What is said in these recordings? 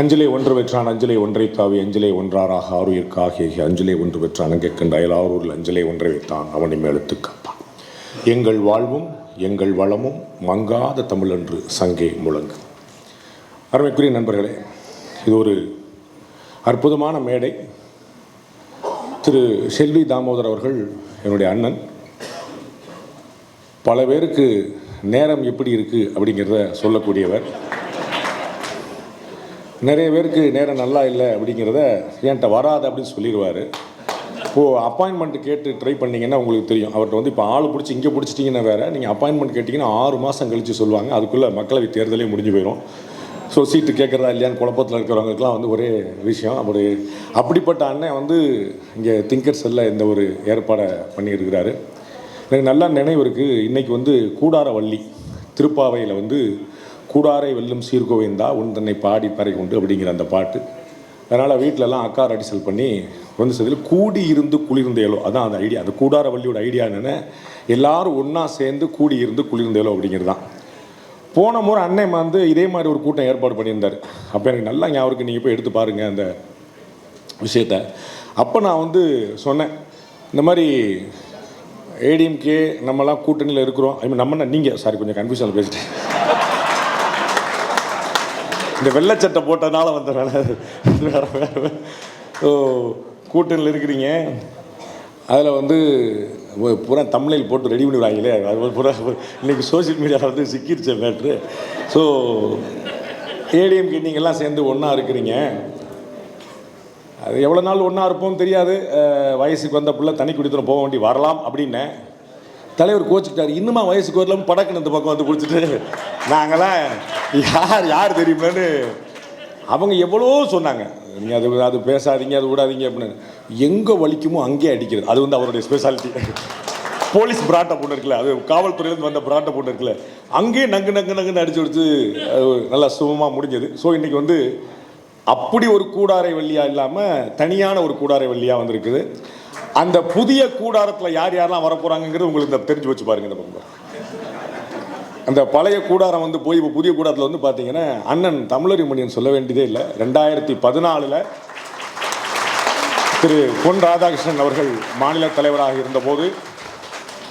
அஞ்சலே ஒன்று பெற்றான் அஞ்சலே ஒன்றை தாவி அஞ்சலே ஒன்றாராக ஆறுயிர்க்காகிய அஞ்சலே ஒன்று பெற்றான் அங்கே கண்ட அயலாரூரில் அஞ்சலே ஒன்றை வைத்தான் அவனை மேலத்து காப்பான். எங்கள் வாழ்வும் எங்கள் வளமும் மங்காத தமிழன்று சங்கே முழங்கு. அருமைக்குரிய நண்பர்களே இது ஒரு அற்புதமான மேடை. திரு செல்வி தாமோதர் அவர்கள் என்னுடைய அண்ணன். பல பேருக்கு நேரம் எப்படி இருக்குது அப்படிங்கிறத சொல்லக்கூடியவர். நிறைய பேருக்கு நேரம் நல்லா இல்லை அப்படிங்கிறத என்கிட்ட வராது அப்படின்னு சொல்லிடுவார். இப்போது அப்பாயின்மெண்ட் கேட்டு ட்ரை பண்ணிங்கன்னா உங்களுக்கு தெரியும். அவர்கிட்ட வந்து இப்போ ஆள் பிடிச்சி இங்கே பிடிச்சிட்டிங்கன்னா வேறு நீங்கள் அப்பாயின்மெண்ட் கேட்டிங்கன்னா ஆறு மாதம் கழித்து சொல்லுவாங்க. அதுக்குள்ளே மக்களவை தேர்தலே முடிஞ்சு போயிடும் ஸோ சீட்டு கேட்குறதா இல்லையான்னு குழப்பத்தில் இருக்கிறவங்களுக்குலாம் வந்து ஒரே விஷயம். அப்படி அப்படிப்பட்ட அண்ணன் வந்து இங்கே திங்கர் செல்ல இந்த ஒரு ஏற்பாடை பண்ணியிருக்கிறாரு. எனக்கு நல்லா நினைவு இருக்குது இன்றைக்கி வந்து கூடாரவள்ளி திருப்பாவையில் வந்து கூடாரை வெல்லும் சீர்கோவிந்தா உன் தன்னை பாடி பறை கொண்டு அப்படிங்கிற அந்த பாட்டு. அதனால் வீட்டிலலாம் அக்கா அடிசல் பண்ணி வந்து சதில் கூடி இருந்து குளிர்ந்தேலோ அதான் அந்த ஐடியா. அந்த கூடாரவள்ளியோட ஐடியா என்னென்ன எல்லாரும் ஒன்றா சேர்ந்து கூடி இருந்து குளிர்ந்தேலோ அப்படிங்கிறது தான். போன முறை அன்னை வந்து இதே மாதிரி ஒரு கூட்டம் ஏற்பாடு பண்ணியிருந்தார். அப்போ எனக்கு நல்லா ஞாபகம் நீங்கள் போய் எடுத்து பாருங்கள் அந்த விஷயத்த. அப்போ நான் வந்து சொன்னேன் இந்த மாதிரி ஏடிஎம்கே நம்மலாம் கூட்டணியில் இருக்கிறோம். ஐ மீன் நம்ம நீங்கள் சாரி கொஞ்சம் கன்ஃபியூஷனில் பேசிட்டேன். இந்த வெள்ளைச்சட்டை போட்டதுனால வந்த வேலை வேற வேற. ஸோ கூட்டணியில் இருக்கிறீங்க. அதில் வந்து பூரா தமிழில் போட்டு ரெடி பண்ணிவிடுவாங்களே அது ஒரு பூரா இன்றைக்கி சோஷியல் மீடியாவில் வந்து சிக்கிருச்ச மேட்ரு ஸோ ஏடிஎம்கே நீங்கள்லாம் சேர்ந்து ஒன்றா இருக்கிறீங்க. அது எவ்வளோ நாள் ஒன்றா இருப்போம் தெரியாது. வயசுக்கு வந்த பிள்ளை தனி குடித்தனம் போக வேண்டி வரலாம் அப்படின்னேன் தலைவர் கோச்சுக்கிட்டார். இன்னுமா வயசுக்கு வரலாம் படக்குன்னு இந்த பக்கம் வந்து பிடிச்சிட்டு நாங்களாம் யார் யார் தெரியுமான்னு அவங்க எவ்வளோ சொன்னாங்க. நீங்கள் அது அது பேசாதீங்க அது விடாதீங்க அப்படின்னு. எங்கே வலிக்குமோ அங்கேயே அடிக்கிறது. அது வந்து அவருடைய ஸ்பெஷாலிட்டி போலீஸ் பிராட்டை பொண்ணு இருக்குல்ல அது காவல்துறையிலேருந்து வந்த பிராட்டை பொண்ணு இருக்குல்ல அங்கேயே நங்கு நங்கு நங்குன்னு அடிச்சு கொடுத்து அது நல்லா சுகமாக முடிஞ்சது. ஸோ இன்றைக்கி வந்து அப்படி ஒரு கூடாரை வள்ளியாக இல்லாமல் தனியான ஒரு கூடாரை வள்ளியாக வந்திருக்குது. அந்த புதிய கூடாரத்தில் யார் யாரெல்லாம் வரப்போறாங்கங்கிறது உங்களுக்கு இந்த தெரிஞ்சு வச்சு பாருங்க இந்த பக்கம் அந்த பழைய கூடாரம் வந்து போய் இப்போ புதிய கூடாரத்தில் வந்து பார்த்தீங்கன்னா அண்ணன் தமிழறி மணியன் சொல்ல வேண்டியதே இல்லை. ரெண்டாயிரத்தி பதினாலில் திரு பொன் ராதாகிருஷ்ணன் அவர்கள் மாநில தலைவராக இருந்தபோது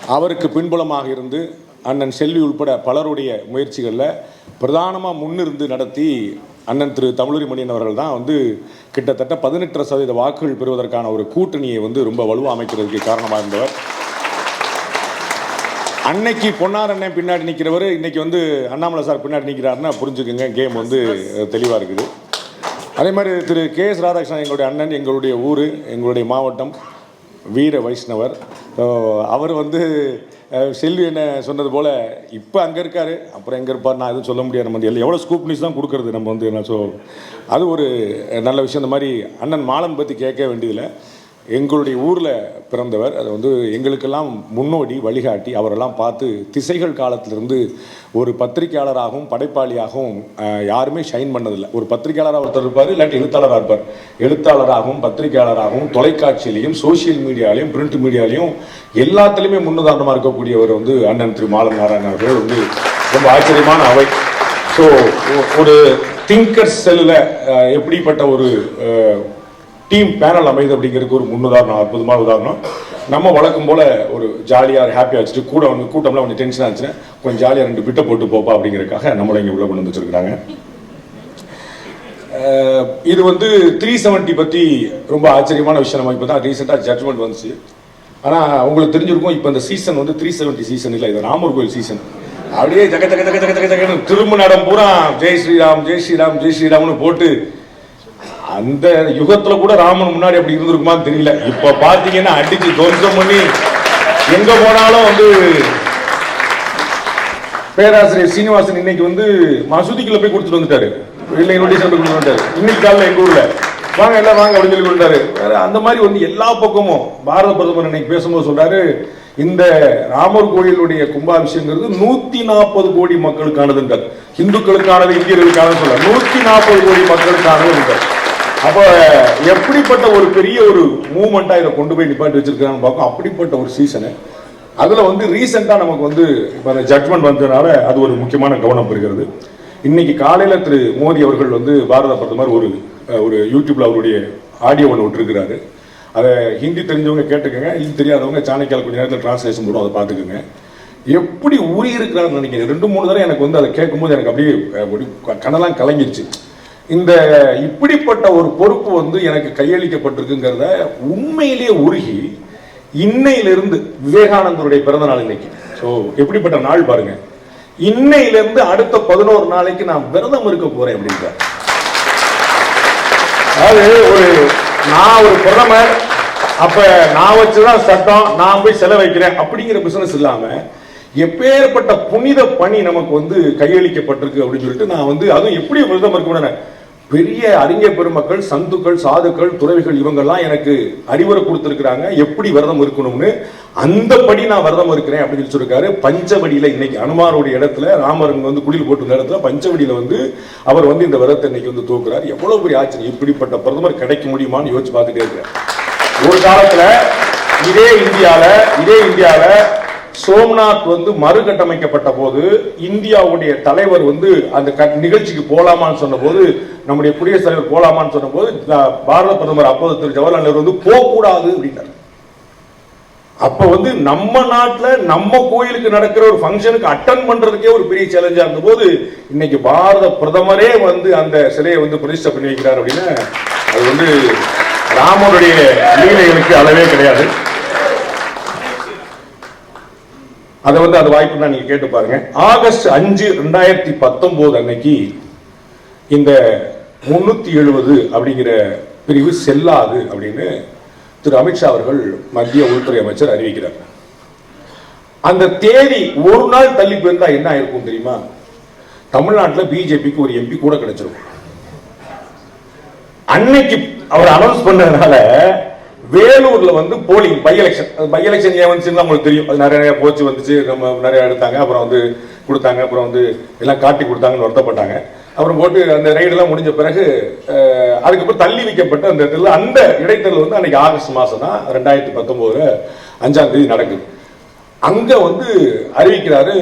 அவருக்கு பின்புலமாக இருந்து அண்ணன் செல்வி உள்பட பலருடைய முயற்சிகளில் பிரதானமாக முன்னிருந்து நடத்தி அண்ணன் திரு தமிழறி மணியன் அவர்கள் தான் வந்து கிட்டத்தட்ட பதினெட்டரை சதவீத வாக்குகள் பெறுவதற்கான ஒரு கூட்டணியை வந்து ரொம்ப வலுவாக அமைக்கிறதுக்கு காரணமாக இருந்தவர். அன்னைக்கு பொன்னார் அண்ணன் பின்னாடி நிற்கிறவர் இன்னைக்கு வந்து அண்ணாமலை சார் பின்னாடி நிற்கிறாருன்னா புரிஞ்சுக்குங்க கேம் வந்து தெளிவாக இருக்குது. அதே மாதிரி திரு கே எஸ் ராதாகிருஷ்ணன் எங்களுடைய அண்ணன் எங்களுடைய ஊர் எங்களுடைய மாவட்டம் வீர வைஷ்ணவர். அவர் வந்து செல்வி என்ன சொன்னது போல் இப்போ அங்கே இருக்கார் அப்புறம் எங்கே இருப்பார் நான் எதுவும் சொல்ல முடியாது நம்ம வந்து எல்லாம். எவ்வளோ ஸ்கூப் நியூஸ் தான் கொடுக்குறது நம்ம வந்து என்ன ஸோ அது ஒரு நல்ல விஷயம். இந்த மாதிரி அண்ணன் மாலன் பற்றி கேட்க வேண்டியதில்லை. எங்களுடைய ஊரில் பிறந்தவர் அது வந்து எங்களுக்கெல்லாம் முன்னோடி வழிகாட்டி. அவரெல்லாம் பார்த்து திசைகள் காலத்திலிருந்து ஒரு பத்திரிக்கையாளராகவும் படைப்பாளியாகவும் யாருமே ஷைன் பண்ணதில்லை. ஒரு பத்திரிக்கையாளராக ஒருத்தர் இருப்பார் இல்லாட்டி எழுத்தாளராக இருப்பார். எழுத்தாளராகவும் பத்திரிக்கையாளராகவும் தொலைக்காட்சியிலையும் சோஷியல் மீடியாலையும் பிரிண்ட் மீடியாலையும் எல்லாத்துலேயுமே முன்னுதாரணமாக இருக்கக்கூடியவர் வந்து அண்ணன் திரு மாலன் நாராயணன் அவர்கள் வந்து ரொம்ப ஆச்சரியமான அவை. ஸோ ஒரு திங்கர் செல்லில் எப்படிப்பட்ட ஒரு டீம் பேனல் அமைது அப்படிங்கிறதுக்கு ஒரு முன்னுதாரணம் அற்புதமான உதாரணம். நம்ம வழக்கம் போல் ஒரு ஜாலியாக ஹாப்பியாக வச்சுட்டு கூட வந்து கூட்டம்லாம் கொஞ்சம் டென்ஷனாக இருந்துச்சுன்னா கொஞ்சம் ஜாலியாக ரெண்டு பிட்டை போட்டு போப்பா அப்படிங்கிறதுக்காக நம்மளை இங்கே உள்ள கொண்டு வந்து வச்சிருக்கிறாங்க. இது வந்து த்ரீ செவன்ட்டி பற்றி ரொம்ப ஆச்சரியமான விஷயம். நம்ம இப்போ தான் ரீசெண்டாக ஜட்ஜ்மெண்ட் வந்துச்சு. ஆனால் உங்களுக்கு தெரிஞ்சிருக்கும் இப்போ இந்த சீசன் வந்து த்ரீ செவன்ட்டி சீசன் இல்லை. இது ராமர் கோயில் சீசன் அப்படியே ஜக ஜக ஜக ஜக ஜக ஜகன்னு திரும்ப நடம் பூரா ஜெய் ஸ்ரீராம் ஜெய் ஸ்ரீராம் ஜெய் ஸ்ரீராம்னு போட்டு அந்த யுகத்துல கூட ராமன் முன்னாடி அப்படி இருந்திருக்குமான்னு தெரியல. இப்ப பாத்தீங்கன்னா அடிச்சு துவம்சம் பண்ணி எங்க போனாலும் வந்து பேராசிரியர் சீனிவாசன் இன்னைக்கு வந்து மசூதிக்குள்ள போய் கொடுத்துட்டு வந்துட்டாரு. இல்லை என்னுடைய வந்து கொடுத்துட்டு வந்துட்டாரு. இன்னைக்கு காலைல எங்க ஊர்ல. வாங்க எல்லாம் வாங்க அப்படின்னு சொல்லி கொடுத்தாரு. வேற அந்த மாதிரி வந்து எல்லா பக்கமும் பாரத பிரதமர் இன்னைக்கு பேசும்போது சொல்றாரு இந்த ராமர் கோயிலுடைய கும்பாபிஷேகங்கிறது நூத்தி நாற்பது கோடி மக்களுக்கானதுங்க. இந்துக்களுக்கானது இந்தியர்களுக்கானது சொல்ல நூத்தி நாற்பது கோடி மக்களுக்கானது அப்ப எப்படிப்பட்ட ஒரு பெரிய ஒரு மூமெண்ட்டாக இதை கொண்டு போய் நிப்பாட்டி வச்சிருக்கான்னு பார்க்கும். அப்படிப்பட்ட ஒரு சீசனு அதுல வந்து ரீசெண்டா நமக்கு வந்து இப்போ அந்த ஜட்மெண்ட் வந்ததுனால அது ஒரு முக்கியமான கவனம் பெறுகிறது. இன்னைக்கு காலையில திரு மோடி அவர்கள் வந்து பாரத பிரதமர் ஒரு ஒரு யூடியூப்ல அவருடைய ஆடியோ ஒன்று விட்டுருக்கிறாரு. அதை ஹிந்தி தெரிஞ்சவங்க கேட்டுக்கோங்க ஹிந்தி தெரியாதவங்க சாணக்கியால் கொஞ்ச நேரத்தில் டிரான்ஸ்லேஷன் போடும் அதை பார்த்துக்கோங்க. எப்படி ஊறி இருக்கிறான்னு நினைக்கிறேன் ரெண்டு மூணு தடவை எனக்கு வந்து அதை கேட்கும்போது எனக்கு அப்படியே அஹ், கனலாம் கலங்கிருச்சு. இந்த இப்படிப்பட்ட ஒரு பொறுப்பு வந்து எனக்கு கையளிக்கப்பட்டிருக்குங்கிறத உண்மையிலேயே உருகி இன்னையிலிருந்து விவேகானந்தருடைய பிறந்த நாள் இன்னைக்கு. ஸோ எப்படிப்பட்ட நாள் பாருங்க. இன்னையிலிருந்து அடுத்த பதினோரு நாளைக்கு நான் விரதம் இருக்க போறேன் அப்படின்றார். அதாவது ஒரு நான் ஒரு பிரதமர் அப்ப நான் வச்சுதான் சட்டம் நான் போய் செலவைக்கிறேன் அப்படிங்கிற பிசினஸ் இல்லாம எப்பேற்பட்ட புனித பணி நமக்கு வந்து கையளிக்கப்பட்டிருக்கு அப்படின்னு சொல்லிட்டு நான் வந்து அதுவும் எப்படி விரதம் இருக்க பெரிய அறிஞர் பெருமக்கள் சந்துக்கள் சாதுக்கள் துறவிகள் இவங்கெல்லாம் எனக்கு அறிவுரை கொடுத்துருக்குறாங்க. எப்படி விரதம் இருக்கணும்னு அந்த படி நான் விரதம் இருக்கிறேன் அப்படின்னு சொல்லி சொல்லிருக்காரு பஞ்சவடியில இன்னைக்கு அனுமாருடைய இடத்துல ராமர் வந்து குடியில் போட்டு இடத்துல பஞ்சவடியில் வந்து அவர் வந்து இந்த விரதத்தை இன்னைக்கு வந்து தூக்குறார். எவ்வளவு பெரிய ஆச்சரியம். இப்படிப்பட்ட பிரதமர் கிடைக்க முடியுமான்னு யோசிச்சு பார்த்துட்டே இருக்கிறேன். ஒரு காலத்தில் இதே இந்தியாவில் இதே இந்தியாவில் சோம்நாத் வந்து மறுகட்டமைக்கப்பட்ட போது இந்தியாவுடைய தலைவர் வந்து அந்த நிகழ்ச்சிக்கு போலாமான்னு சொன்னபோது நம்முடைய குடியரசுத் தலைவர் போலாமான்னு சொன்னபோது பாரத பிரதமர் அப்போது திரு. ஜவஹர்லால் நேரு வந்து போகக்கூடாது அப்படின்னார். அப்ப வந்து நம்ம நாட்டுல நம்ம கோயிலுக்கு நடக்கிற ஒரு ஃபங்க்ஷனுக்கு அட்டன் பண்றதுக்கே ஒரு பெரிய சேலஞ்சா இருந்த போது இன்னைக்கு பாரத பிரதமரே வந்து அந்த சிலையை வந்து பிரதிஷ்டை பண்ணி வைக்கிறார் அப்படின்னா அது வந்து ராமனுடைய லீலைகளுக்கு அளவே கிடையாது. அதை வந்து அது வாய்ப்புனா நீங்க கேட்டு பாருங்க. ஆகஸ்ட் அஞ்சு ரெண்டாயிரத்தி பத்தொன்பது அன்னைக்கு இந்த முன்னூத்தி எழுபது அப்படிங்கிற பிரிவு செல்லாது அப்படின்னு திரு அமித்ஷா அவர்கள் மத்திய உள்துறை அமைச்சர் அறிவிக்கிறார். அந்த தேதி ஒரு நாள் தள்ளி போயிருந்தா என்ன ஆயிருக்கும் தெரியுமா? தமிழ்நாட்டில் பிஜேபிக்கு ஒரு எம்பி கூட கிடைச்சிருக்கும். அன்னைக்கு அவர் அனௌன்ஸ் பண்ணதுனால வேலூர்ல வந்து polling by election by election ஏன் வந்துச்சுன்னு உங்களுக்கு தெரியும். அது நிறைய நிறைய போச்சு வந்துச்சு நம்ம நிறைய எடுத்தாங்க அப்புறம் வந்து கொடுத்தாங்க அப்புறம் வந்து எல்லாம் காட்டி கொடுத்தாங்கன்னு வருத்தப்பட்டாங்க. அப்புறம் போட்டு அந்த ரைடெல்லாம் முடிஞ்ச பிறகு அதுக்கப்புறம் தள்ளி வைக்கப்பட்ட அந்த இடத்துல அந்த இடைத்தேர்தல் வந்து அன்னைக்கு ஆகஸ்ட் மாதம் தான் ரெண்டாயிரத்தி பத்தொம்போது அஞ்சாம் தேதி நடக்குது. அங்கே வந்து அறிவிக்கிறாரு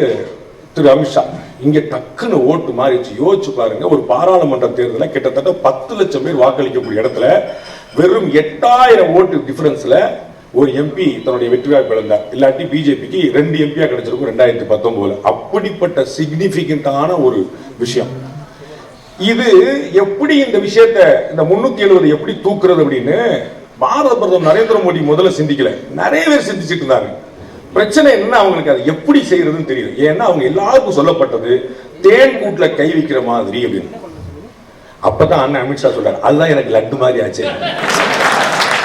திரு அமித்ஷா. இங்க டக்குன்னு ஓட்டு மாறிச்சு யோசிச்சு பாருங்க ஒரு பாராளுமன்ற தேர்தலில் கிட்டத்தட்ட பத்து லட்சம் பேர் வாக்களிக்கக்கூடிய இடத்துல வெறும் எட்டாயிரம் ஓட்டு டிஃபரன்ஸ்ல ஒரு எம்பி தன்னுடைய வெற்றி வாய்ப்பு இழந்தார். இல்லாட்டி பிஜேபிக்கு ரெண்டு எம்பியா கிடைச்சிருக்கும் ரெண்டாயிரத்தி பத்தொன்பதுல அப்படிப்பட்ட சிக்னிபிகண்டான ஒரு விஷயம். இது எப்படி இந்த விஷயத்த இந்த முன்னூத்தி எழுபது எப்படி தூக்குறது அப்படின்னு பாரத பிரதமர் நரேந்திர மோடி முதல்ல சிந்திக்கல. நிறைய பேர் சிந்திச்சிட்டு இருந்தாங்க. பிரச்சனை என்ன அவங்களுக்கு அது எப்படி செய்யறதுன்னு தெரியுது ஏன்னா அவங்க எல்லாருக்கும் சொல்லப்பட்டது தேன் கூட்டுல கை வைக்கிற மாதிரி அப்படின்னு. அப்பதான் அண்ணன் அமித்ஷா சொல்றாரு அதுதான் எனக்கு லட்டு மாதிரி ஆச்சு.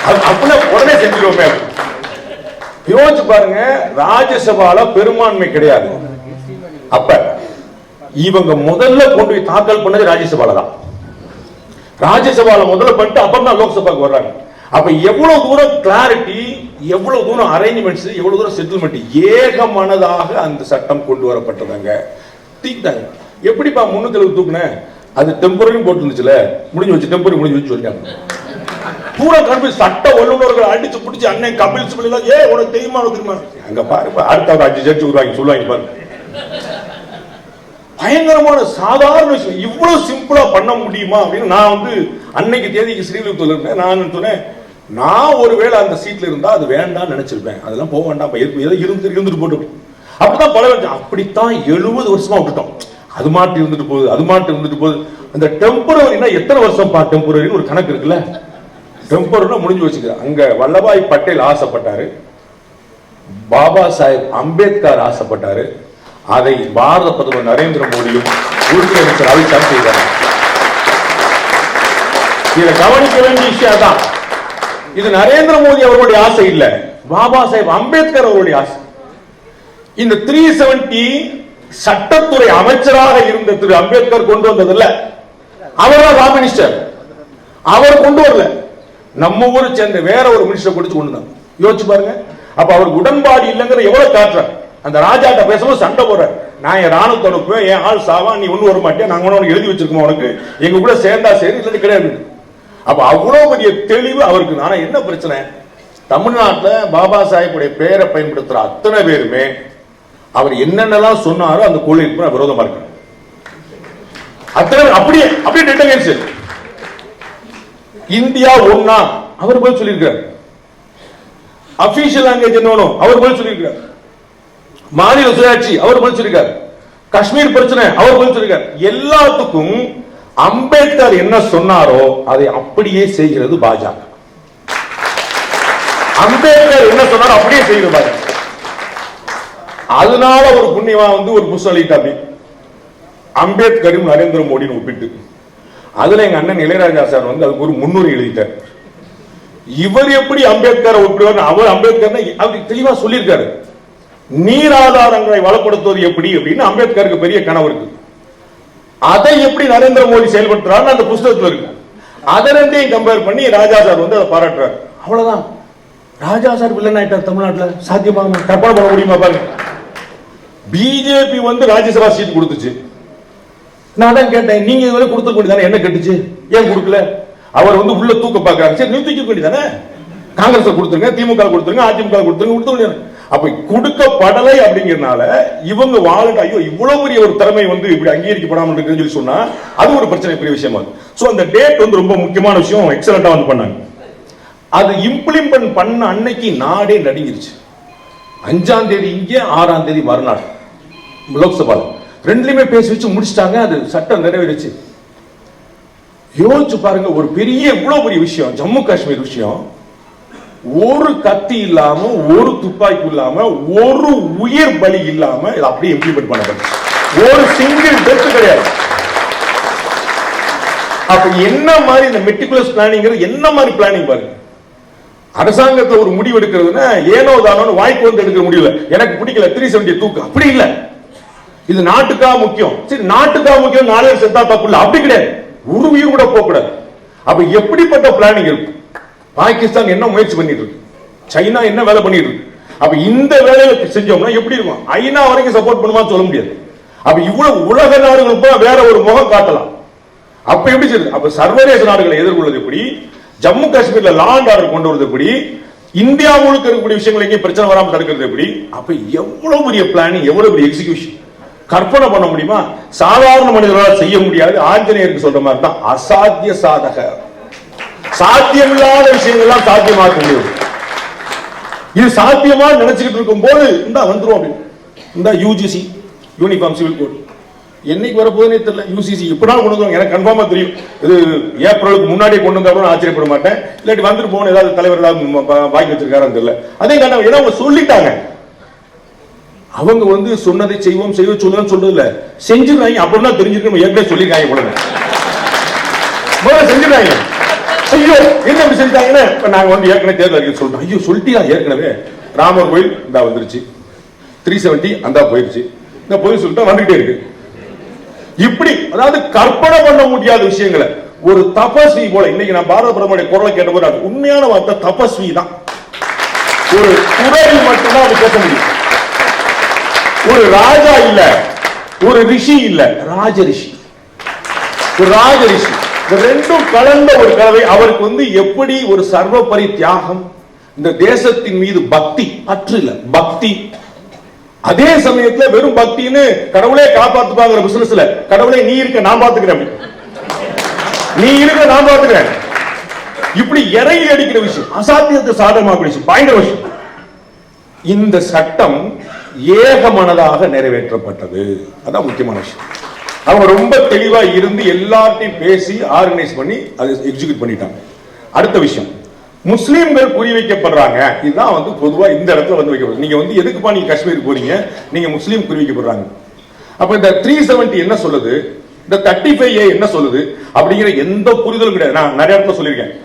அது- அப்படின்னா உடனே செஞ்சிருவோமே யோசிச்சு பாருங்க ராஜ்யசபால பெரும்பான்மை கிடையாது. அப்ப இவங்க முதல்ல கொண்டு போய் தாக்கல் பண்ணது ராஜ்யசபால தான். ராஜ்யசபால முதல்ல பண்ணிட்டு அப்புறம் தான் லோக்சபாக்கு வர்றாங்க. அப்ப எவ்வளவு தூரம் கிளாரிட்டி எவ்வளவு தூரம் அரேஞ்ச்மெண்ட்ஸ் எவ்வளவு தூரம் செட்டில்மெண்ட் ஏகமனதாக அந்த சட்டம் கொண்டு வரப்பட்டதாங்க. தீட்டாங்க எப்படிப்பா முன்னூத்தி எழுபது தூக்குன? அது டெம்பரரியும் போட்டு இருந்துச்சுல முடிஞ்சு வச்சு டெம்பரரி முடிஞ்சு வச்சு சொல்லிட்டாங்க. பூரா கடுப்பு. சட்ட வல்லுநர்கள் அடிச்சு பிடிச்சி அண்ணன் கபில் சிபில் ஏ உனக்கு தெரியுமா தெரியுமா? அங்க பாருப்பா அடுத்த ஒரு அஞ்சு ஜட்ஜி வருவாங்க சொல்லுவாங்க பாருங்க பயங்கரமான சாதாரண விஷயம். இவ்வளவு சிம்பிளா பண்ண முடியுமா அப்படின்னு நான் வந்து அன்னைக்கு தேதிக்கு ஸ்ரீவில்லிபுத்தூர்ல இருந்தேன். நான் சொன்னேன் நான் ஒருவேளை அந்த சீட்ல இருந்தா அது வேண்டாம்னு நினைச்சிருப்பேன். அதெல்லாம் போக வேண்டாம். இப்ப ஏதோ இருந்து இருந்துட்டு போட்டு அப்படிதான் பல அப்படித்தான் எழுபது வருஷமா விட்டுட்டோம். அது மாட்டு இருந்துட்டு போகுது அது மாட்டு இருந்துட்டு போகுது. அந்த டெம்பரவரினா எத்தனை வருஷம் பா டெம்பரவரின்னு ஒரு கணக்கு இருக்குல்ல? டெம்பரரினா முடிஞ்சு வச்சுக்க அங்க வல்லபாய் பட்டேல் ஆசைப்பட்டாரு. பாபா சாஹேப் அம்பேத்கர் ஆசைப்பட்டாரு. அதை பாரத பிரதமர் நரேந்திர மோடியும் உள்துறை அமைச்சர் அமித்ஷா செய்தார். இதை கவனிக்க வேண்டிய விஷயம் தான் இது நரேந்திர மோடி அவர்களுடைய ஆசை இல்ல. பாபா சாஹேப் அம்பேத்கர் அவருடைய ஆசை. இந்த த்ரீ செவன்டி சட்டத்துறை அமைச்சராக இருந்த திரு அம்பேத்கர் கொண்டு வந்ததில்ல அவர் தான் ரா மினிஸ்டர் அவர் கொண்டு வரல. நம்ம ஊரை சேர்ந்த வேற ஒரு மினிஸ்டர் கொடுத்து கொண்டு வந்தாங்க. யோசிச்சு பாருங்க. அப்ப அவருக்கு உடன்பாடு இல்லைங்கிற எவ்வளவு காட்டுற அந்த ராஜாட்ட பேசும்போது சண்டை போடுறார். நான் என் ராணுவத்தை அனுப்புவேன் என் ஆள் சாவா நீ ஒன்று வர மாட்டியா? நாங்க உனக்கு எழுதி வச்சிருக்கோம் உனக்கு? எங்க கூட சேர்ந்தா சரி இல்லாட்டி கிடையாது. அப்ப அவ்வளவு பெரிய தெளிவு அவருக்கு. ஆனா என்ன பிரச்சனை? தமிழ்நாட்டுல பாபா சாஹிப்புடைய பெயரை பயன்படுத்துற அத்தனை பேருமே அவர் என்னென்னலாம் சொன்னாரோ அந்த கொள்கைக்கு விரோதமா இருக்கு அத்தனை அப்படியே அப்படியே டெட் இந்தியா ஒன்னா அவர் போய் சொல்லியிருக்காரு அபிஷியல் லாங்குவேஜ் என்ன வேணும்? அவர் போய் சொல்லியிருக்காரு மாநில சுயாட்சி அவர் போய் சொல்லியிருக்கார். காஷ்மீர் பிரச்சனை அவர் போய் சொல்லியிருக்கார். எல்லாத்துக்கும் அம்பேத்கர் என்ன சொன்னாரோ அதை அப்படியே செய்கிறது பாஜக. அம்பேத்கர் என்ன சொன்னாரோ அப்படியே செய்கிறது பாஜக. அதனால ஒரு புண்ணியமா வந்து ஒரு புஷ் அளிட்டாப்பி அம்பேத்கரும் நரேந்திர மோடின்னு ஒப்பிட்டு. அதுல எங்க அண்ணன் இளையராஜா சார் வந்து அதுக்கு ஒரு முன்னுரை எழுதிட்டார். இவர் எப்படி அம்பேத்கரை ஒப்பிடுவார் அவர் அம்பேத்கர் அவர் தெளிவா சொல்லியிருக்காரு. நீர் ஆதாரங்களை வளப்படுத்துவது எப்படி அப்படின்னு அம்பேத்கருக்கு பெரிய கனவு இருக்கு. அதை எப்படி நரேந்திர மோடி செயல்படுத்துறாரு அந்த புஸ்தகத்துல இருக்கு. அதை ரெண்டையும் கம்பேர் பண்ணி ராஜா சார் வந்து அதை பாராட்டுறாரு. அவ்வளவுதான். ராஜா சார் வில்லன் ஆயிட்டார் தமிழ்நாட்டுல. சாத்தியமாக கற்பனை பண்ண முடியுமா பாருங்க. பிஜேபி வந்து ராஜ்யசபா சீட் கொடுத்துச்சு. நான் தான் கேட்டேன் நீங்க இதுவரை கொடுத்துக்க வேண்டியதானே? என்ன கட்டுச்சு? ஏன் கொடுக்கல? அவர் வந்து உள்ள தூக்க பாக்குறாங்க சரி நீ தூக்க வேண்டியதானே? காங்கிரஸ் கொடுத்துருங்க திமுக கொடுத்துருங்க அதிமுக கொடுத்துருங்க கொடுத்த வேண்டியதானே அப்ப கொடுக்கப்படலை அப்படிங்கிறனால இவங்க வாழ்க்கை ஐயோ இவ்வளவு பெரிய ஒரு திறமை வந்து இப்படி அங்கீகரிக்கப்படாமல் இருக்குன்னு சொல்லி சொன்னா அது ஒரு பிரச்சனை பெரிய விஷயமா இருக்கு. அந்த டேட் வந்து ரொம்ப முக்கியமான விஷயம். எக்ஸலண்டா வந்து பண்ணாங்க. அது இம்ப்ளிமெண்ட் பண்ண அன்னைக்கு நாடே நடுங்கிருச்சு. அஞ்சாம் தேதி இங்கே ஆறாம் தேதி மறுநாள். லோக்சபால ரெண்டுலயுமே பேசி வச்சு முடிச்சிட்டாங்க. அது சட்டம் நிறைவேறிச்சு. யோசிச்சு பாருங்க ஒரு பெரிய இவ்வளவு பெரிய விஷயம் ஜம்மு காஷ்மீர் விஷயம் ஒரு கத்தி இல்லாம ஒரு துப்பாக்கி இல்லாம ஒரு உயிர் பலி இல்லாம இதை அப்படியே இம்ப்ளிமெண்ட் பண்ணப்படும் ஒரு சிங்கிள் டெத் கிடையாது. அப்ப என்ன மாதிரி இந்த மெட்டிகுலஸ் பிளானிங் என்ன மாதிரி பிளானிங் பாருங்க அரசாங்கத்துல ஒரு முடிவு எடுக்கிறதுனா ஏனோ தானோன்னு வாய்ப்பு வந்து எடுக்கிற முடியல எனக்கு பிடிக்கல த்ரீ செவன்டி தூக்கு அப்படி இல்ல. இது நாட்டுக்கா முக்கியம். சரி நாட்டுக்கா முக்கியம் நாளே செத்தா தப்பு இல்ல அப்படி கிடையாது. ஒரு உயிர் கூட போக கூடாது அப்ப எப்படிப்பட்ட பிளானிங் இருக்கும்? பாகிஸ்தான் என்ன முயற்சி பண்ணிட்டு இருக்கு? சைனா என்ன வேலை பண்ணிட்டு இருக்கு? அப்ப இந்த வேலையில செஞ்சோம்னா எப்படி இருக்கும்? ஐநா வரைக்கும் சப்போர்ட் பண்ணுமா சொல்ல முடியாது. அப்ப இவ்வளவு உலக நாடுகளுக்கு வேற ஒரு முகம் காட்டலாம். அப்ப எப்படி செய்யுது அப்ப சர்வதேச நாடுகளை எதிர்கொள்வது எப்படி? ஜம்மு காஷ்மீர்ல லாண்ட் ஆர்டர் கொண்டு வருது எப்படி? இந்தியா முழுக்க இருக்கக்கூடிய விஷயங்கள் எங்கேயும் பிரச்சனை வராம தடுக்கிறது எப்படி? அப்ப எவ்வளவு பெரிய பிளானிங் எவ்வளவு பெரிய எக்ஸிகியூஷன் கற்பனை பண்ண முடியுமா? சாதாரண மனிதர்களால் செய்ய முடியாது. ஆஞ்சநேயருக்கு சொல்ற மாதிரி தான் அசாத்திய சாதக. சாத்தியமில்லாத விஷயங்கள்லாம் சாத்தியமாக்க முடியும் இது சாத்தியமா நினைச்சுக்கிட்டு இருக்கும் போது இந்த வந்துரும் அப்படின்னு. இந்த யூஜிசி யூனிஃபார்ம் சிவில் கோட் என்னைக்கு வரப்போகுதுனே தெரியல. யூசிசி எப்படினாலும் கொண்டு வந்து எனக்கு கன்ஃபார்மா தெரியும். இது ஏப்ரலுக்கு முன்னாடியே கொண்டு வந்தா கூட ஆச்சரியப்பட மாட்டேன். இல்லாட்டி வந்துட்டு போகணும் ஏதாவது தலைவர் ஏதாவது வாங்கி வச்சிருக்காருன்னு தெரியல. அதே காரணம் ஏன்னா அவங்க சொல்லிட்டாங்க. அவங்க வந்து சொன்னதை செய்வோம் செய்வோம் சொல்லுவோம் சொல்றது இல்ல செஞ்சிருக்காங்க அப்புறம் தான் தெரிஞ்சிருக்கணும் ஏற்கனவே சொல்லியிருக்காங்க போல முதல்ல செஞ்சிருக்காங்க ஐயோ என்ன இப்படி இப்போ இப்ப நாங்க வந்து ஏற்கனவே தேர்தல் அறிக்கை சொல்றோம். ஐயோ சொல்லிட்டியா? ஏற்கனவே. ராமர் கோயில் இந்த வந்துருச்சு. த்ரீ செவன்டி அந்த போயிருச்சு. இந்த போய் சொல்லிட்டு வந்துகிட்டே இருக்கு. இப்படி அதாவது கற்பனை பண்ண முடியாத விஷயங்களை ஒரு தபஸ்வி போல இன்னைக்கு நான் பாரத பிரதமருடைய குரலை கேட்டபோது அது உண்மையான வார்த்தை தபஸ்வி தான். ஒரு துறவி மட்டும்தான் அது பேச முடியும். ஒரு ராஜா இல்ல ஒரு ரிஷி இல்ல ராஜ ரிஷி. ஒரு ராஜ ரிஷி. ரெண்டும் கலந்த ஒரு கலவை. அவருக்கு வந்து எப்படி ஒரு சர்வபரி தியாகம் இந்த தேசத்தின் மீது பக்தி பற்று இல்ல பக்தி. அதே சமயத்துல வெறும் பக்தின்னு கடவுளே காப்பாத்துப்பாங்கிற பிசினஸ்ல கடவுளே நீ இருக்க நான் பாத்துக்கிறேன். நீ இருக்க நான் பாத்துக்கிறேன். இப்படி இறங்கி அடிக்கிற விஷயம் அசாத்தியத்தை சாதகமாக விஷயம் பயங்கர விஷயம். இந்த சட்டம் ஏகமனதாக நிறைவேற்றப்பட்டது. அதான் முக்கியமான விஷயம். அவங்க ரொம்ப தெளிவா இருந்து எல்லாத்தையும் பேசி ஆர்கனைஸ் பண்ணி அதை எக்ஸிக்யூட் பண்ணிட்டாங்க. அடுத்த விஷயம். முஸ்லீம்கள் குறி வைக்கப்படுறாங்க. இதுதான் வந்து பொதுவாக இந்த இடத்துல வந்து வைக்கப்படுது. நீங்க வந்து எதுக்குப்பா நீங்க காஷ்மீர் போறீங்க? நீங்க முஸ்லீம் குறி வைக்கப்படுறாங்க. அப்ப இந்த த்ரீ செவன்டி என்ன சொல்லுது? இந்த தேர்ட்டி ஃபைவ் ஏ என்ன சொல்லுது? அப்படிங்கிற எந்த புரிதலும் கிடையாது. நான் நிறைய இடத்துல சொல்லியிருக்கேன்.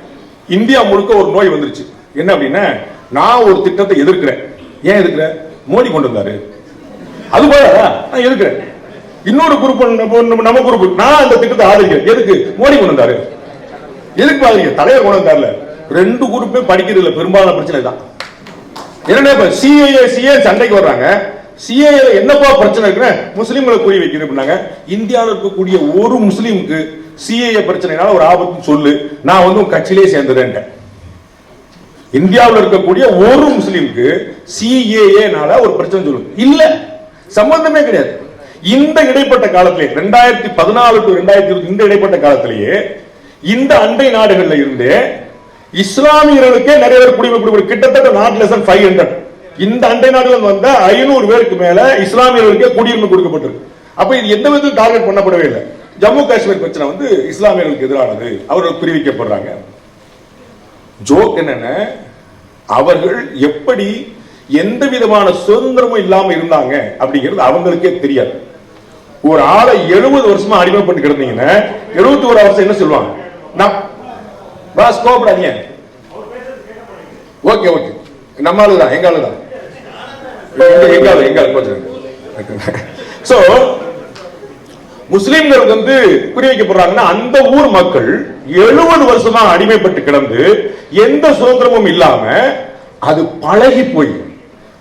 இந்தியா முழுக்க ஒரு நோய் வந்துருச்சு. என்ன அப்படின்னா நான் ஒரு திட்டத்தை எதிர்க்கிறேன். ஏன் எதிர்க்கிறேன்? மோடி கொண்டு வந்தாரு. அது போல நான் எதிர்க்கிறேன். இன்னொரு குரூப் நம்ம குரூப். நான் அந்த திட்டத்தை ஆதரிக்கிறேன். எதுக்கு? மோடி கொண்டு வந்தாரு. எதுக்கு ஆதரிக்க தலைவர் கொண்டு வந்தார்ல. ரெண்டு குரூப்பே படிக்கிறது பெரும்பாலான பிரச்சனை தான். என்னன்னா இப்ப சிஏஏ சிஏ சண்டைக்கு வர்றாங்க. சிஏஏ என்னப்பா பிரச்சனை இருக்குன்னு முஸ்லீம்களை குறி வைக்கிறது அப்படின்னாங்க. இந்தியாவில் இருக்கக்கூடிய ஒரு முஸ்லீமுக்கு சிஏஏ பிரச்சனைனால ஒரு ஆபத்து சொல்லு. நான் வந்து உன் கட்சியிலே சேர்ந்துடுறேன் இந்தியாவில் இருக்கக்கூடிய ஒரு முஸ்லீமுக்கு சிஏஏனால ஒரு பிரச்சனை சொல்லுங்க இல்ல. சம்பந்தமே கிடையாது. இந்த இடைப்பட்ட காலத்திலே ரெண்டாயிரத்தி பதினாலு டு ரெண்டாயிரத்தி இருபது இந்த இடைப்பட்ட காலத்திலேயே இந்த அண்டை நாடுகள்ல இருந்து இஸ்லாமியர்களுக்கே நிறைய பேர் குடிமை குடிமை கிட்டத்தட்ட நாட் லெசன் ஃபைவ் ஹண்ட்ரட் இந்த அண்டை நாடுகள் வந்த ஐநூறு பேருக்கு மேல இஸ்லாமியர்களுக்கே குடியுரிமை கொடுக்கப்பட்டிருக்கு. அப்ப இது எந்த விதத்தில் டார்கெட் பண்ணப்படவே இல்லை. ஜம்மு காஷ்மீர் பிரச்சனை வந்து இஸ்லாமியர்களுக்கு எதிரானது. அவர்கள் பிரிவிக்கப்படுறாங்க ஜோக் என்னன்னா அவர்கள் எப்படி எந்த விதமான சுதந்திரமும் இல்லாம இருந்தாங்க அப்படிங்கிறது அவங்களுக்கே தெரியாது. ஒரு ஆளை எழுபது வருஷமா அடிமைப்பட்டு கிடந்தீங்கன்னா எழுபத்தி ஒரு வருஷம் என்ன சொல்லுவாங்க? நான் பாஸ் கோபப்படாதீங்க ஓகே ஓகே நம்ம ஆளு தான் எங்க ஆளு தான்? எங்க- ஆளு எங்க ஆளு? கொஞ்சம் சோ முஸ்லிம்கள் வந்து குறி வைக்கப்படுறாங்கன்னா அந்த ஊர் மக்கள் எழுபது வருஷமா அடிமைப்பட்டு கிடந்து எந்த சுதந்திரமும் இல்லாம அது பழகி போய்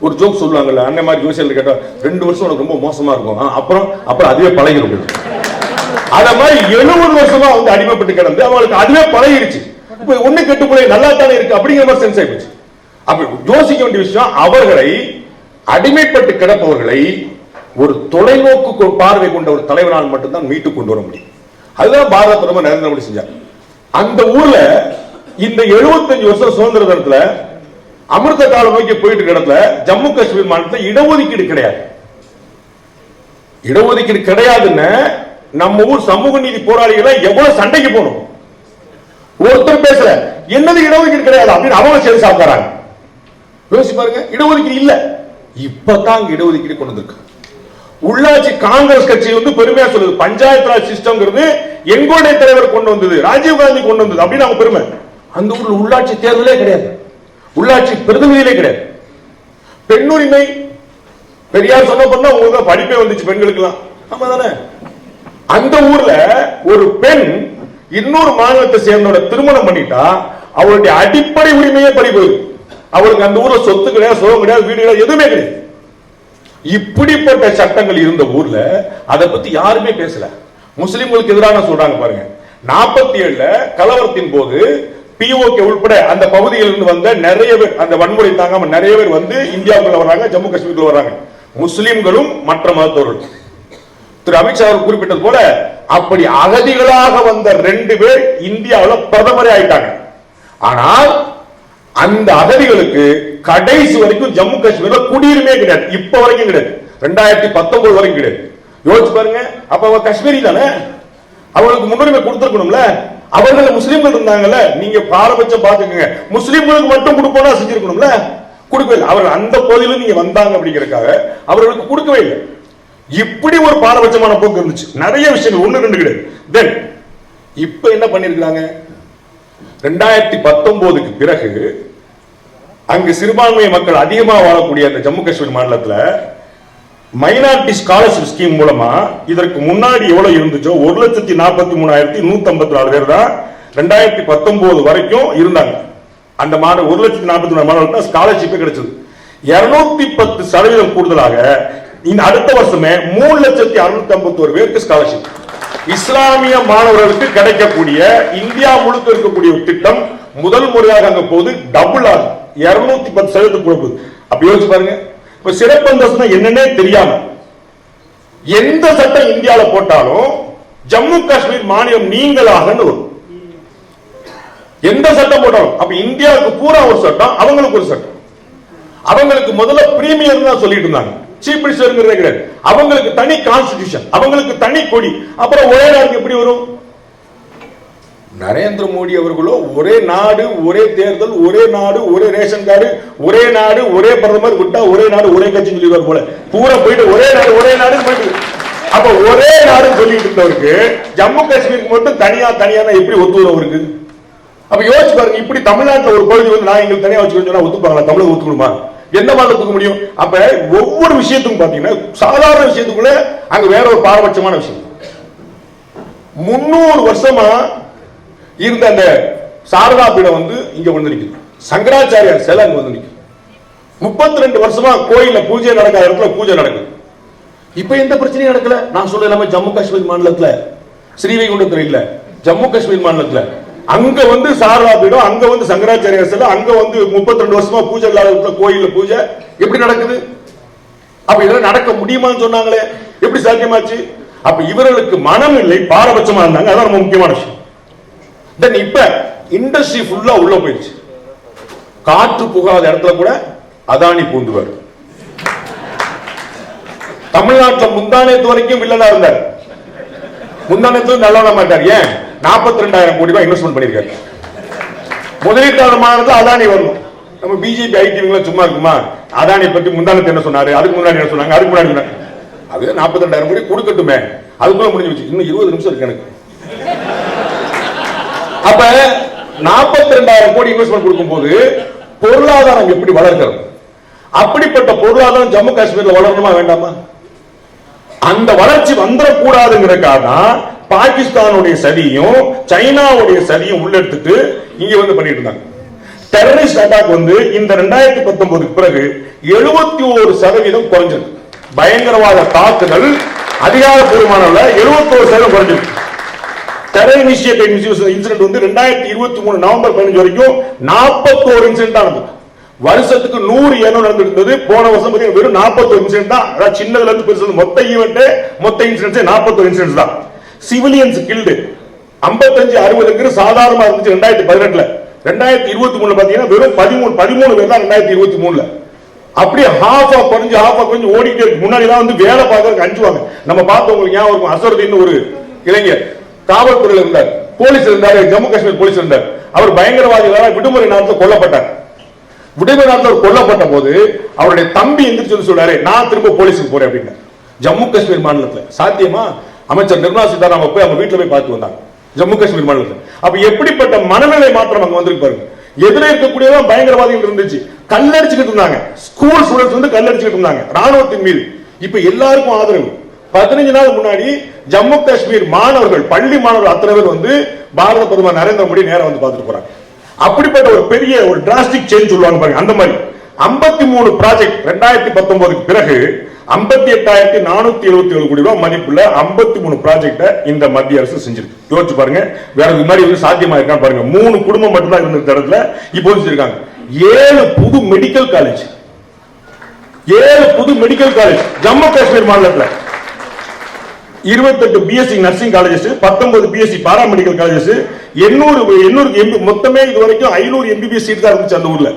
ஒரு ஜோக் சொல்லுவாங்கல்ல அந்த மாதிரி ஜோசியல் கேட்டா ரெண்டு வருஷம் உனக்கு ரொம்ப மோசமா இருக்கும். அப்புறம் அப்புறம் அதுவே பழகிடும் அத மாதிரி எழுபது வருஷமா வந்து அடிமைப்பட்டு கிடந்து அவங்களுக்கு அதுவே பழகிருச்சு. இப்ப ஒண்ணு கெட்டு போய் நல்லா தானே இருக்கு அப்படிங்கிற மாதிரி சென்ஸ் ஆயிடுச்சு அப்ப யோசிக்க வேண்டிய விஷயம் அவர்களை அடிமைப்பட்டு கிடப்பவர்களை ஒரு தொலைநோக்கு கொ- பார்வை கொண்ட ஒரு தலைவனால் மட்டும்தான் மீட்டு கொண்டு வர முடியும். அதுதான் பாரத பிரதமர் நரேந்திர மோடி செஞ்சார். அந்த ஊர்ல இந்த 75 வருஷம் சுதந்திர தினத்துல அமிர்த காலம் நோக்கி போயிட்டு இருக்க ஜம்மு காஷ்மீர் மாநிலத்தில் இடஒதுக்கீடு கிடையாது. இடஒதுக்கீடு கிடையாதுன்னு நம்ம ஊர் சமூக நீதி போராளிகளை எவ்வளவு சண்டைக்கு போகணும்? ஒருத்தர் பேசல என்னது இடஒதுக்கீடு கிடையாது அப்படின்னு அவங்க சேர்ந்து சாப்பிடுறாங்க. யோசிச்சு பாருங்க இடஒதுக்கீடு இல்ல. இப்பதான் அங்க இடஒதுக்கீடு கொண்டு வந்திருக்கு. உள்ளாட்சி காங்கிரஸ் கட்சி வந்து பெருமையா சொல்லுது பஞ்சாயத்து ராஜ் சிஸ்டம்ங்கிறது எங்களுடைய தலைவர் கொண்டு வந்தது ராஜீவ் காந்தி கொண்டு வந்தது அப்படின்னு அவங்க பெருமை. அந்த ஊர்ல உள்ளாட்சி தேர்தலே கிடையாது. உள்ளாட்சி பிரதிநிதிகளே கிடையாது. பெண்ணுரிமை பெரியார் சொன்ன பண்ணா உங்களுக்கு படிப்பே வந்துச்சு பெண்களுக்கெல்லாம். ஆமா தானே அந்த ஊர்ல ஒரு பெண் இன்னொரு மாநிலத்தை சேர்ந்தோட திருமணம் பண்ணிட்டா அவளுடைய அடிப்படை உரிமையே பறி போயிடும். அவளுக்கு அந்த ஊர்ல சொத்து கிடையாது சுகம் கிடையாது வீடு கிடையாது எதுவுமே கிடையாது. இப்படிப்பட்ட சட்டங்கள் இருந்த ஊர்ல அதை பத்தி யாருமே பேசல. முஸ்லிம்களுக்கு எதிரான சொல்றாங்க பாருங்க. நாற்பத்தி ஏழுல கலவரத்தின் போது பிஓகே உள்பட அந்த பகுதியிலிருந்து வந்த நிறைய பேர் அந்த வன்முறை தாங்காம நிறைய பேர் வந்து இந்தியாவுக்குள்ள வர்றாங்க ஜம்மு காஷ்மீருக்குள்ள வர்றாங்க. முஸ்லிம்களும் மற்ற மதத்தவர்கள் திரு அமித்ஷா அவர் குறிப்பிட்டது போல அப்படி அகதிகளாக வந்த ரெண்டு பேர் இந்தியாவில் பிரதமரே ஆயிட்டாங்க. ஆனால் அந்த அகதிகளுக்கு கடைசி வரைக்கும் ஜம்மு காஷ்மீர்ல குடியுரிமை கிடையாது. இப்ப வரைக்கும் கிடையாது. ரெண்டாயிரத்தி பத்தொன்பது வரைக்கும் கிடையாது. யோசிச்சு பாருங்க. அப்ப அவ காஷ்மீரி தானே? அவங்களுக்கு முன்னுரிமை கொடுத்துருக்கணும்ல? அவர்கள் முஸ்லீம்கள் இருந்தாங்கல்ல நீங்க பாரபட்சம் பாத்துக்கங்க முஸ்லீம்களுக்கு மட்டும் கொடுப்போம்னா செஞ்சிருக்கணும்ல? கொடுக்கவே இல்லை. அவர்கள் அந்த பகுதியிலும் நீங்க வந்தாங்க அப்படிங்கறதுக்காக அவர்களுக்கு கொடுக்கவே இல்லை. இப்படி ஒரு பாரபட்சமான போக்கு இருந்துச்சு. நிறைய விஷயங்கள் ஒண்ணு ரெண்டு கிடையாது. தென் இப்ப என்ன பண்ணிருக்காங்க ரெண்டாயிரத்தி பத்தொன்பதுக்கு பிறகு அங்கு சிறுபான்மை மக்கள் அதிகமாக வாழக்கூடிய அந்த ஜம்மு காஷ்மீர் மாநிலத்தில் மைனாரிட்டி ஸ்காலர்ஷிப் ஸ்கீம் மூலமா இதற்கு முன்னாடி எவ்வளவு இருந்துச்சோ ஒரு லட்சத்தி நாற்பத்தி மூணாயிரத்தி நூத்தி ஐம்பத்தி நாலு பேர் தான் ரெண்டாயிரத்தி பத்தொன்பது வரைக்கும் இருந்தாங்க. அந்த மாநில ஒரு லட்சத்தி நாற்பத்தி மூணு மாணவர்களுக்கு ஸ்காலர்ஷிப்பே கிடைச்சது. இருநூத்தி பத்து சதவீதம் கூடுதலாக இந்த அடுத்த வருஷமே மூணு லட்சத்தி அறுநூத்தி ஐம்பத்தி ஒரு பேருக்கு ஸ்காலர்ஷிப் இஸ்லாமிய மாணவர்களுக்கு கிடைக்கக்கூடிய இந்தியா முழுக்க இருக்கக்கூடிய திட்டம் முதல் முறையாக அங்க போது டபுள் ஆகும் இருநூத்தி பத்து சதவீதத்துக்கு கூட போகுது. அப்ப யோசிச்சு பாருங்க. இப்ப சிறப்பு அந்தஸ்துனா என்னன்னே தெரியாம எந்த சட்டம் இந்தியால போட்டாலும் ஜம்மு காஷ்மீர் மாநிலம் நீங்களாக வரும். எந்த சட்டம் போட்டாலும். அப்ப இந்தியாவுக்கு பூரா ஒரு சட்டம் அவங்களுக்கு ஒரு சட்டம். அவங்களுக்கு முதல்ல பிரீமியர் தான் சொல்லிட்டு இருந்தாங்க. சீஃப் மினிஸ்டர்ங்கிறதே கிடையாது. அவங்களுக்கு தனி கான்ஸ்டிடியூஷன் அவங்களுக்கு தனி கொடி அப்புறம் ஒரே நாளுக்கு எப்படி வரும்? நரேந்திர மோடி அவர்களோ ஒரே நாடு ஒரே தேர்தல் ஒரே நாடு ஒரே ரேஷன் கார்டு ஒரே நாடு ஒரே பிரதமர் விட்டா ஒரே நாடு ஒரே கட்சின்னு சொல்லிடுவார் போல. பூரா போயிட்டு ஒரே நாடு ஒரே நாடு போயிட்டு அப்ப ஒரே நாடு சொல்லிட்டு இருந்தவருக்கு ஜம்மு காஷ்மீருக்கு மட்டும் தனியா தனியா எப்படி ஒத்துவரும் அவருக்கு? அப்ப யோசிச்சு பாருங்க இப்படி தமிழ்நாட்டுல ஒரு பகுதி வந்து நான் எங்களுக்கு தனியா வச்சுக்கணும் சொன்னா ஒத்துப்பாங்களா? தமிழக ஒத்துக்கணுமா? எந்த மாதிரி ஒத்துக்க முடியும்? அப்ப ஒவ்வொரு விஷயத்துக்கும் பாத்தீங்கன்னா சாதாரண விஷயத்துக்குள்ள அங்க வேற ஒரு பாரபட்சமான விஷயம். முன்னூறு வருஷமா இருந்த அந்த சாரதா பீடம் வந்து இங்க வந்து நிற்குது சங்கராச்சாரியார் சிலை அங்க வந்து நிக்குது. முப்பத்தி ரெண்டு வருஷமா கோயில பூஜை நடக்காத இடத்துல பூஜை நடக்குது. இப்ப எந்த பிரச்சனையும் நடக்கல. நான் சொல்ல எல்லாமே ஜம்மு காஷ்மீர் மாநிலத்துல ஸ்ரீவைகுண்டத்துல இல்ல ஜம்மு காஷ்மீர் மாநிலத்துல. அங்க வந்து சாரதா பீடம் அங்க வந்து சங்கராச்சாரியார் சிலை அங்க வந்து முப்பத்தி ரெண்டு வருஷமா பூஜை இல்லாத இடத்துல கோயில்ல பூஜை. எப்படி நடக்குது? அப்ப இதெல்லாம் நடக்க முடியுமான்னு சொன்னாங்களே. எப்படி சாத்தியமாச்சு? அப்ப இவர்களுக்கு மனம் இல்லை பாரபட்சமா இருந்தாங்க. அதான் ரொம்ப முக்கியமான விஷயம். தென் இப்ப இண்டஸ்ட்ரி ஃபுல்லா உள்ள போயிடுச்சு. காற்று புகாத இடத்துல கூட அதானி பூந்துவார். தமிழ்நாட்டுல முந்தானத்து வரைக்கும் வில்லனா இருந்தார். முந்தானத்துல நல்லா மாட்டார். ஏன்? நாற்பத்தி ரெண்டாயிரம் கோடி ரூபாய் இன்வெஸ்ட்மெண்ட் பண்ணிருக்காரு முதலீட்டாளர் மாநிலத்தில் அதானி வரணும். நம்ம பிஜேபி ஐடிவிங்களா சும்மா இருக்குமா? அதானி பத்தி முந்தானத்து என்ன சொன்னாரு? அதுக்கு முன்னாடி என்ன சொன்னாங்க? அதுக்கு முன்னாடி என்ன? அது நாற்பத்தி ரெண்டாயிரம் கோடி கொடுக்கட்டுமே. அதுக்குள்ள முடிஞ்சு வச்சு இன்னும் இருபது நிமிஷம் இருக்கு எனக்கு. அப்ப நாற்பத்தி ரெண்டாயிரம் கோடி இன்வெஸ்ட்மெண்ட் கொடுக்கும் போது பொருளாதாரம் எப்படி வளர்க்கிறது அப்படிப்பட்ட பொருளாதாரம் ஜம்மு காஷ்மீர்ல வளரணுமா வேண்டாமா? அந்த வளர்ச்சி வந்துடக்கூடாதுங்கிறதுக்காக தான் பாகிஸ்தானுடைய சதியும் சைனாவுடைய சதியும் உள்ளெடுத்துட்டு இங்க வந்து பண்ணிட்டு இருந்தாங்க. டெரரிஸ்ட் அட்டாக் வந்து இந்த ரெண்டாயிரத்தி பத்தொன்பதுக்கு பிறகு எழுபத்தி ஒரு சதவீதம் குறைஞ்சது. பயங்கரவாத தாக்குதல் அதிகாரப்பூர்வமான எழுபத்தோரு சதவீதம் குறைஞ்சிருக்கு டெரர் இனிஷியேட்டிவ் இன்சிடென்ட் வந்து ரெண்டாயிரத்தி இருபத்தி மூணு நவம்பர் பதினஞ்சு வரைக்கும் நாற்பத்தோரு இன்சிடென்ட் ஆனது வருஷத்துக்கு நூறு ஏனோ நடந்துட்டு இருந்தது போன வருஷம் பார்த்தீங்கன்னா வெறும் நாற்பத்தோரு இன்சிடென்ட் தான். அதாவது சின்னதுல இருந்து பெருசு மொத்த ஈவெண்ட் மொத்த இன்சிடென்ட்ஸ் நாற்பத்தோரு இன்சிடென்ட் தான். சிவிலியன்ஸ் கில்டு ஐம்பத்தஞ்சு அறுபதுங்கிற சாதாரணமா இருந்துச்சு ரெண்டாயிரத்தி பதினெட்டுல. ரெண்டாயிரத்தி இருபத்தி மூணுல பாத்தீங்கன்னா வெறும் பதிமூணு பதிமூணு பேர் தான் ரெண்டாயிரத்தி இருபத்தி மூணுல. அப்படியே ஹாஃப் ஆஃப் குறைஞ்சு ஹாஃப் ஆஃப் குறைஞ்சு ஓடிட்டே இருக்கு. முன்னாடி தான் வந்து வேலை பார்க்கறதுக்கு அஞ்சுவாங்க நம்ம பார்த்தவங்களுக்கு ஞாபகம் இருக்கும். அசருதின்னு ஒரு இளைஞர். காவல்துறையில இருந்தார். போலீஸ் இருந்தார் ஜம்மு காஷ்மீர் போலீஸ் இருந்தார். அவர் பயங்கரவாதிகளால் விடுமுறை நேரத்தில் கொல்லப்பட்டார். விடுமுறை நேரத்தில் அவர் கொல்லப்பட்ட போது அவருடைய தம்பி எந்திரிச்சு வந்து சொல்றாரு நான் திரும்ப போலீஸுக்கு போறேன் அப்படின்னு. ஜம்மு காஷ்மீர் மாநிலத்தில். சாத்தியமா? அமைச்சர் நிர்மலா சீதாராமன் போய் அவங்க வீட்டுல போய் பார்த்து வந்தாங்க. ஜம்மு காஷ்மீர் மாநிலத்தில். அப்ப எப்படிப்பட்ட மனநிலை மாற்றம் அங்க வந்திருக்கு பாருங்க. எதிரே இருக்கக்கூடியதான் பயங்கரவாதிகள் இருந்துச்சு. கல்லடிச்சுக்கிட்டு இருந்தாங்க. ஸ்கூல் ஸ்டூடெண்ட்ஸ் வந்து கல்லடிச்சுக்கிட்டு இருந்தாங்க. ராணுவத்தின் மீது. இப்ப எல்லாருக்கும் ஆதரவு. பதினஞ்சு நாள் முன்னாடி ஜம்மு காஷ்மீர் மாணவர்கள் பள்ளி மாணவர்கள் அத்தனை பேர் வந்து பாரத பிரதமர் நரேந்திர மோடி நேரம் வந்து பார்த்துட்டு போறாங்க. அப்படிப்பட்ட ஒரு பெரிய ஒரு டிராஸ்டிக் சேஞ்ச் சொல்லுவாங்க பாருங்க அந்த மாதிரி. 53 மூணு ப்ராஜெக்ட் ரெண்டாயிரத்தி பத்தொன்பதுக்கு பிறகு ஐம்பத்தி எட்டாயிரத்தி நானூத்தி எழுபத்தி ஏழு கோடி ரூபாய் மதிப்புள்ள 53 மூணு ப்ராஜெக்ட இந்த மத்திய அரசு செஞ்சிருக்கு. யோசிச்சு பாருங்க வேற இது மாதிரி வந்து சாத்தியமா இருக்கான்னு பாருங்க. மூணு குடும்பம் மட்டும்தான் இருந்த இடத்துல இப்போ செஞ்சிருக்காங்க. ஏழு புது மெடிக்கல் காலேஜ் ஏழு புது மெடிக்கல் காலேஜ் ஜம்மு காஷ்மீர் மாநிலத்தில். இருபத்தெட்டு பிஎஸ்சி நர்சிங் காலேஜஸ் பத்தொன்பது பிஎஸ்சி பாராமெடிக்கல் காலேஜஸ் எண்ணூறு எண்ணூறு எம்பி மொத்தமே இது வரைக்கும் ஐநூறு எம்பிபிஎஸ் சீட் தான் இருந்துச்சு அந்த ஊர்ல.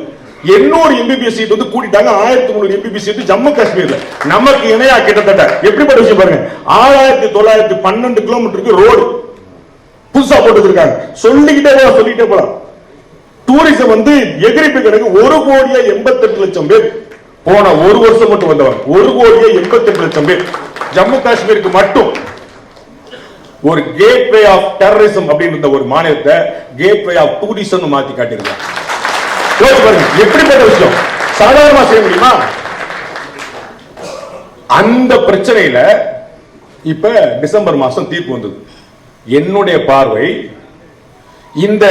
எண்ணூறு எம்பிபிஎஸ் சீட் வந்து கூட்டிட்டாங்க. ஆயிரத்தி முந்நூறு எம்பிபிஎஸ் சீட் ஜம்மு காஷ்மீர்ல. நமக்கு இணையா கிட்டத்தட்ட. எப்படிப்பட்ட விஷயம் பாருங்க. ஆறாயிரத்தி தொள்ளாயிரத்தி பன்னெண்டு கிலோமீட்டருக்கு ரோடு புதுசா போட்டு சொல்லிக்கிட்டே போலாம் சொல்லிக்கிட்டே போலாம். டூரிசம் வந்து எதிர்ப்பு கணக்கு ஒரு கோடியே எண்பத்தெட்டு லட்சம் பேர். போன ஒரு வருஷம் மட்டும் வந்தவர். ஒரு கோடியே எண்பத்தெட்டு லட்சம் பேர். ஜம்மு காஷ்மீருக்கு மட்டும். ஒரு கேட்வே ஆஃப் டெரரிசம் அப்படின்ற ஒரு மாநிலத்தை கேட்வே ஆஃப் டூரிசம் மாத்தி காட்டியிருக்காங்க. எப்படிப்பட்ட விஷயம்? சாதாரணமா செய்ய முடியுமா? அந்த பிரச்சனையில இப்ப டிசம்பர் மாசம் தீர்ப்பு வந்தது. என்னுடைய பார்வை இந்த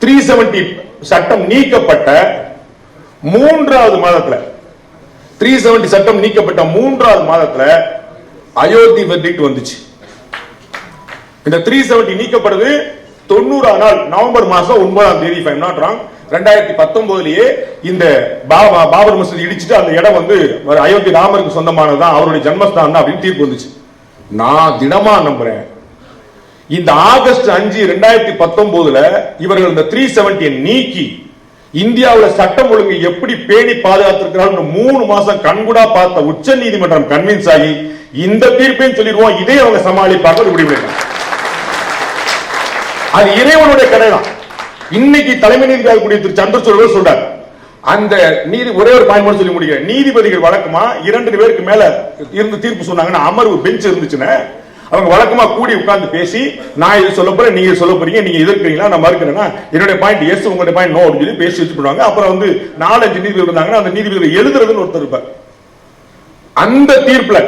த்ரீ செவன்டி சட்டம் நீக்கப்பட்ட மூன்றாவது மாதத்துல த்ரீ செவன்டி சட்டம் நீக்கப்பட்ட மூன்றாவது மாதத்துல அயோத்தி வெர்டிக்ட் வந்துச்சு. இந்த த்ரீ செவன்டி நீக்கப்படுது தொண்ணூறாம் நாள் நவம்பர் மாசம் ஒன்பதாம் தேதி ஃபைவ் நாட் ராங் ரெண்டாயிரத்தி பத்தொன்பதுலயே இந்த பாபா பாபர் மசூதி இடிச்சுட்டு அந்த இடம் வந்து ஒரு அயோத்தி ராமருக்கு சொந்தமானதுதான் அவருடைய ஜன்மஸ்தானம் தான் அப்படின்னு தீர்ப்பு வந்துச்சு. நான் திடமா நம்புறேன். இந்த ஆகஸ்ட் அஞ்சு ரெண்டாயிரத்தி பத்தொன்பதுல இவர்கள் இந்த த்ரீ செவன்டியை நீக்கி இந்தியாவுல சட்டம் ஒழுங்கு எப்படி பேணி பாதுகாத்திருக்கிறார்கள் மூணு மாசம் கண்கூடா பார்த்த உச்ச நீதிமன்றம் கன்வின்ஸ் ஆகி இந்த தீர்ப்பையும் சொல்லிடுவோம் இதே அவங்க சமாளிப்பாங்க முடிவு அது இறைவனுடைய கடை தான் இன்னைக்கு தலைமை நீதிபதி கூடிய திரு சந்திரசூட் சொல்றார் அந்த நீதி ஒரே ஒரு பாயிண்ட் மட்டும் சொல்லி முடிக்கிறேன். நீதிபதிகள் வழக்கமா? இரண்டு பேருக்கு மேல இருந்து தீர்ப்பு சொன்னாங்கன்னா அமர்வு பெஞ்ச் இருந்துச்சுன்னா அவங்க வழக்கமா கூடி உட்கார்ந்து பேசி நான் இது சொல்ல போறேன் நீங்க சொல்ல போறீங்க நீங்க எதிர்க்கிறீங்களா நான் மறுக்கிறேன்னா என்னுடைய பாயிண்ட் எஸ் உங்களுடைய பாயிண்ட் நோ அப்படின்னு சொல்லி பேசி வச்சு பண்ணுவாங்க அப்புறம் வந்து நாலஞ்சு நீதிபதி இருந்தாங்கன்னா அந்த நீதிபதி எழுதுறதுன்னு ஒருத்தர் இருப்பார். அந்த தீர்ப்புல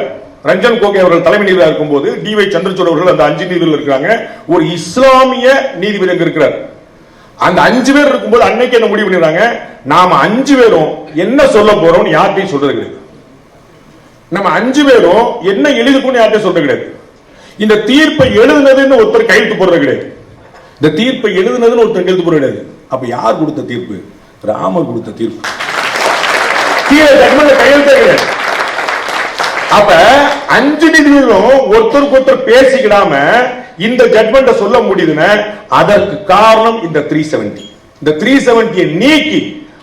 ரஞ்சன் கோகே அவர்கள் தலைமை நீதிபதியாக இருக்கும்போது டி வை சந்திரசூட் அவர்கள் அந்த அஞ்சு நீதிபதிகள் இருக்கிறாங்க. ஒரு இஸ்லாமிய நீதிபதி அங்க இருக்கிறார். அந்த அஞ்சு பேர் இருக்கும்போது அன்னைக்கு என்ன முடிவு பண்ணிடுறாங்க? நாம அஞ்சு பேரும் என்ன சொல்ல போறோம்னு யார்கிட்டையும் சொல்றது கிடையாது. நம்ம அஞ்சு பேரும் என்ன எழுதுக்கும்னு யார்கிட்டையும் சொல்றது கிடையாது. இந்த தீர்ப்பை எழுதுனதுன்னு ஒருத்தர் கையெழுத்து போடுறது கிடையாது. இந்த தீர்ப்பை எழுதுனதுன்னு ஒருத்தர் கையெழுத்து போடுறது கிடையாது. அப்ப யார் கொடுத்த தீர்ப்பு? ராமர் கொடுத்த தீர்ப்பு. கையெழுத்தே கிடையாது. அப்ப அஞ்சு நீதிபதிகளும் ஒருத்தருக்கு ஒருத்தர் பேசிக்கிடாம இந்த ஜட்மெண்ட சொல்ல முடியுதுன்னா அதற்கு காரணம் இந்த த்ரீ செவன்டி இந்த த்ரீ செவன்டியை நீக்கி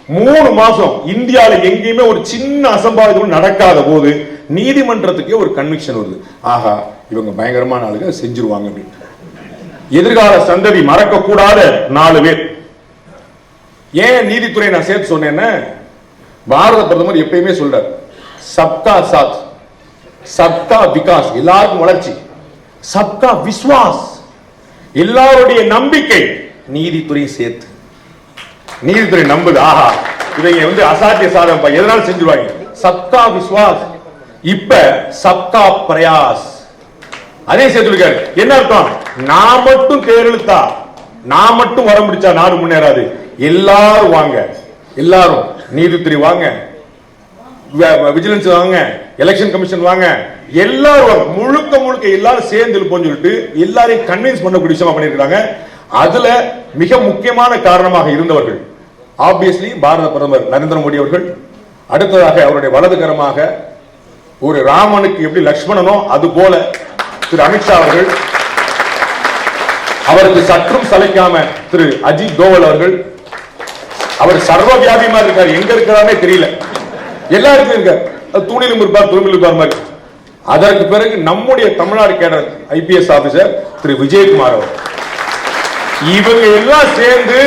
மூணு மாசம் இந்தியால எங்கேயுமே ஒரு சின்ன அசம்பாவிதம் நடக்காத போது நீதிமன்றத்துக்கே ஒரு கன்விக்ஷன் வருது. ஆஹா இவங்க பயங்கரமான ஆளுங்க செஞ்சிருவாங்க அப்படின்னு. எதிர்கால சந்ததி மறக்க கூடாத நாலு பேர். ஏன் நீதித்துறை நான் சேர்த்து சொன்னேன்னு பாரத பிரதமர் எப்பயுமே சொல்றார் சப்கா சாத் சப்கா விகாஸ். எல்லாருக்கும் வளர்ச்சி. சப்கா விஸ்வாஸ். எல்லாருடைய நம்பிக்கை நீதித்துறை சேர்த்து. நீதித்துறை நம்புது. ஆஹா. இவங்க வந்து அசாத்திய சாதம் எதனால செஞ்சிருவாங்க? சப்கா விஸ்வாஸ். இப்ப சப்கா பிரயாஸ். அதே சேர்த்துருக்காரு. என்ன அர்த்தம்? நான் மட்டும் தேர்தெழுத்தா நான் மட்டும் வர முடிச்சா நாடு முன்னேறாது. எல்லாரும் வாங்க. எல்லாரும் நீதித்துறை வாங்க. விஜிலன்ஸ் வாங்க. எலெக்ஷன் கமிஷன் வாங்க. எல்லாரும் முழுக்க முழுக்க எல்லாரும் சேர்ந்து இருப்போம்னு சொல்லிட்டு எல்லாரையும் கன்வின்ஸ் பண்ணக்கூடிய விஷயமா பண்ணிருக்காங்க அதுல மிக முக்கியமான காரணமாக இருந்தவர்கள் ஆப்வியஸ்லி பாரத பிரதமர் நரேந்திர மோடி அவர்கள் அடுத்ததாக அவருடைய வலதுகரமாக ஒரு ராமனுக்கு எப்படி லக்ஷ்மணனோ அது போல திரு அமித்ஷா அவர்கள் அவருக்கு சற்றும் சலைக்காம திரு அஜித் தோவல் அவர்கள் அவர் சர்வ வியாபியமா இருக்காரு. எங்க இருக்கிறாரே தெரியல. எல்லாருக்கும் இருக்கார் அது தூணிலும் இருப்பார் துரும்பிலும் இருப்பார் மாதிரி. அதற்கு பிறகு நம்முடைய Tamil Nadu cadre IPS officer Thiru Vijayakumar அவர். இவங்க எல்லாம் சேர்ந்து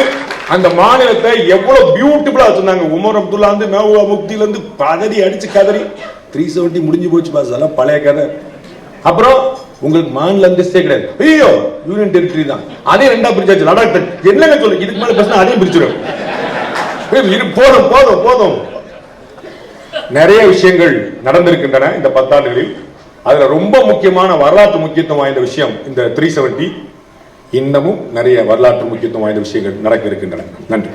அந்த மாநிலத்தை எவ்வளவு பியூட்டிஃபுல்லா வச்சிருந்தாங்க. உமர் அப்துல்லா வந்து மேவா முக்தியில இருந்து பதறி அடிச்சு கதறி. த்ரீ செவன்டி முடிஞ்சு போச்சு பாஸ் அதெல்லாம் பழைய கதை. அப்புறம் உங்களுக்கு மாநில அந்தஸ்தே கிடையாது. ஐயோ யூனியன் டெரிட்டரி தான். அதே ரெண்டா பிரிச்சாச்சு லடாக் என்னங்க சொல்லு? இதுக்கு மேல பேசினா அதையும் பிரிச்சிடும் போதும் போதும் போதும். நிறைய விஷயங்கள் நடந்திருக்கின்றன இந்த பத்தாண்டுகளில். அதுல ரொம்ப முக்கியமான வரலாற்று முக்கியத்துவம் வாய்ந்த விஷயம் இந்த த்ரீ செவன்டி இன்னமும் நிறைய வரலாற்று முக்கியத்துவம் வாய்ந்த விஷயங்கள் நடக்க இருக்கின்றன. நன்றி.